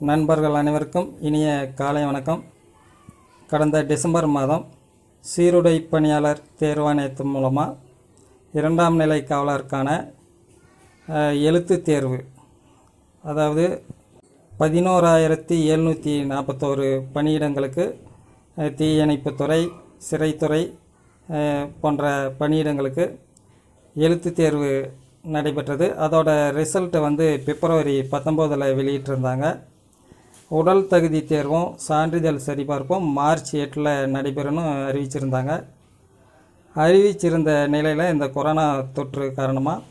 நண்பர்கள் அனைவருக்கும் இனிய காலை வணக்கம். கடந்த டிசம்பர் மாதம் சீருடை பணியாளர் தேர்வாணையத்தின் மூலமாக இரண்டாம் நிலை காவலருக்கான எழுத்து தேர்வு அதாவது பதினோராயிரத்தி எழுநூற்றி நாற்பத்தோரு பணியிடங்களுக்கு தீயணைப்புத்துறை சிறைத்துறை போன்ற பணியிடங்களுக்கு எழுத்து தேர்வு நடைபெற்றது. அதோட ரிசல்ட்டை வந்து பிப்ரவரி பத்தொம்போதில் வெளியிட்டிருந்தாங்க. உடல் தகுதி தேர்வும் சான்றிதழ் சரிபார்ப்பும் மார்ச் எட்டில் நடைபெறும்னு அறிவிச்சிருந்தாங்க. அறிவிச்சிருந்த நிலையில் இந்த கொரோனா தொற்று காரணமாக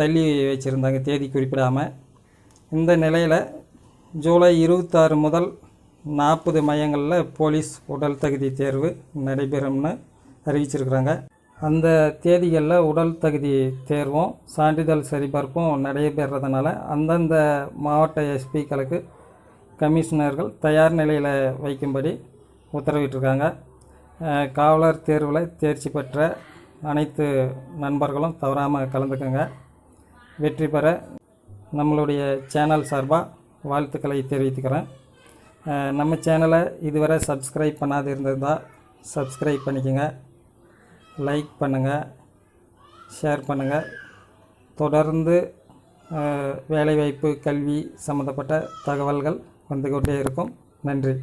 தள்ளி வச்சுருந்தாங்க தேதி குறிப்பிடாமல் இந்த நிலையில் ஜூலை இருபத்தாறு முதல் நாற்பது மையங்களில் போலீஸ் உடல் தகுதி தேர்வு நடைபெறும்னு அறிவிச்சிருக்கிறாங்க. அந்த தேதிகளில் உடல் தகுதி தேர்வும் சான்றிதழ் சரிபார்ப்பும் நடைபெறதுனால அந்தந்த மாவட்ட எஸ்பிக்களுக்கு கமிஷனர்கள் தயார் நிலையில் வைக்கும்படி உத்தரவிட்டிருக்காங்க. காவலர் தேர்வில் தேர்ச்சி பெற்ற அனைத்து நண்பர்களும் தவறாமல் கலந்துக்கங்க. வெற்றி பெற நம்மளுடைய சேனல் சார்பாக வாழ்த்துக்களை தெரிவித்துக்கிறேன். நம்ம சேனலை இதுவரை சப்ஸ்கிரைப் பண்ணாது இருந்திருந்தால் சப்ஸ்கிரைப் பண்ணிக்கோங்க. லைக் பண்ணுங்கள் ஷேர் பண்ணுங்கள் தொடர்ந்து வேலைவாய்ப்பு கல்வி சம்மந்தப்பட்ட தகவல்கள் வந்து கொண்டே இருக்கும். நன்றி.